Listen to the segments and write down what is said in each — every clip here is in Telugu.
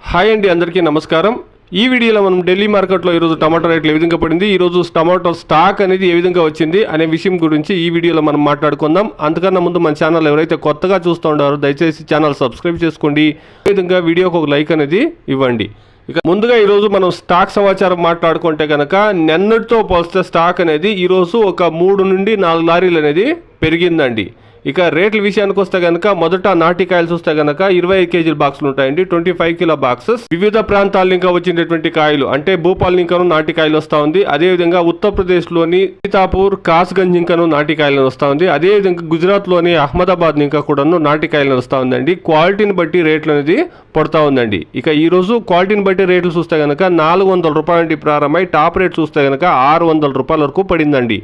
హాయ్ అండి అందరికీ నమస్కారం. ఈ వీడియోలో మనం ఢిల్లీ మార్కెట్లో ఈరోజు టమాటో రేట్లు ఏ విధంగా పడింది ఈరోజు టమాటో స్టాక్ అనేది ఏ విధంగా వచ్చింది అనే విషయం గురించి ఈ వీడియోలో మనం మాట్లాడుకుందాం. అంతకన్నా ముందు మన ఛానల్ ఎవరైతే కొత్తగా చూస్తూ ఉన్నారో దయచేసి ఛానల్ సబ్స్క్రైబ్ చేసుకోండి. ఈ విధంగా వీడియోకి ఒక లైక్ అనేది ఇవ్వండి. ఇక ముందుగా ఈరోజు మనం స్టాక్ సమాచారం మాట్లాడుకుంటే కనుక నిన్నటితో పోలిస్తే స్టాక్ అనేది ఈరోజు ఒక మూడు నుండి నాలుగు లారీలు అనేది పెరిగిందండి. ఇక రేట్ల విషయానికి వస్తే కనుక మొదట నాటికాయలు చూస్తే కనుక ఇరవై ఐదు కేజీల బాక్సులు ఉంటాయండి. Twenty five kilo boxes. వివిధ ప్రాంతాల ఇంకా వచ్చినటువంటి కాయలు అంటే భూపాల్ ఇంకను నాటికాయలు వస్తా ఉంది. అదే విధంగా ఉత్తరప్రదేశ్లోని సీతాపూర్ కాస్గంజ్ ఇంకను నాటికాయలు వస్తా ఉంది. అదే విధంగా గుజరాత్లోని అహ్మదాబాద్ ఇంకా కూడాను నాటికాయలు వస్తా ఉందండి. క్వాలిటీని బట్టి రేట్లు అనేది పడుతూ ఉందండి. ఇక ఈ రోజు క్వాలిటీని బట్టి రేట్లు చూస్తే కనుక నాలుగు వందల రూపాయల నుండి ప్రారంభమై టాప్ రేట్ చూస్తే కనుక ఆరు వందల రూపాయల వరకు పడిందండి.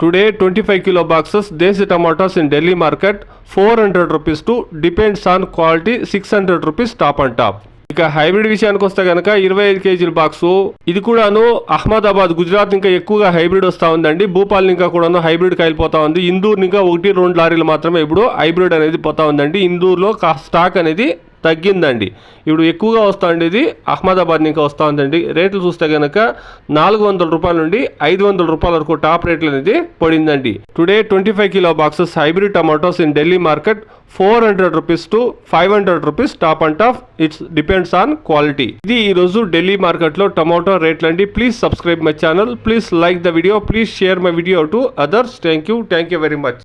Today twenty five kilo boxes desi tomatoes in Delhi market four hundred rupees to depends on quality six hundred rupees top and top ఇక హైబ్రిడ్ విషయానికి వస్తే కనుక ఇరవై ఐదు కేజీల బాక్సు ఇది కూడాను అహ్మదాబాద్ గుజరాత్ ఇంకా ఎక్కువగా హైబ్రిడ్ వస్తూ ఉందండి. భూపాల్ ఇంకా కూడాను హైబ్రిడ్ కాయలు పోతా ఉంది. ఇందూర్ ఇంకా ఒకటి రెండు లారీలు మాత్రమే ఇప్పుడు హైబ్రిడ్ అనేది పోతా ఉందండి. ఇందూర్లో కా- స్టాక్ అనేది తగ్గిందండి. ఇప్పుడు ఎక్కువగా వస్తూ ఉండేది అహ్మదాబాద్ ఇంకా వస్తూ ఉందండి రేట్లు చూస్తే కనుక నాలుగు వందల రూపాయల నుండి ఐదు వందల రూపాయల వరకు టాప్ రేట్లు అనేది పడిందండి. Today twenty five kilo boxes hybrid tomatoes in Delhi market. Four hundred rupees to five hundred rupees top and top. It's depends on quality. ఇది ఈరోజు ఢిల్లీ మార్కెట్లో టమాటో రేట్లు అండి please subscribe my channel. Please like the video. Please share my video to others. Thank you thank you very much.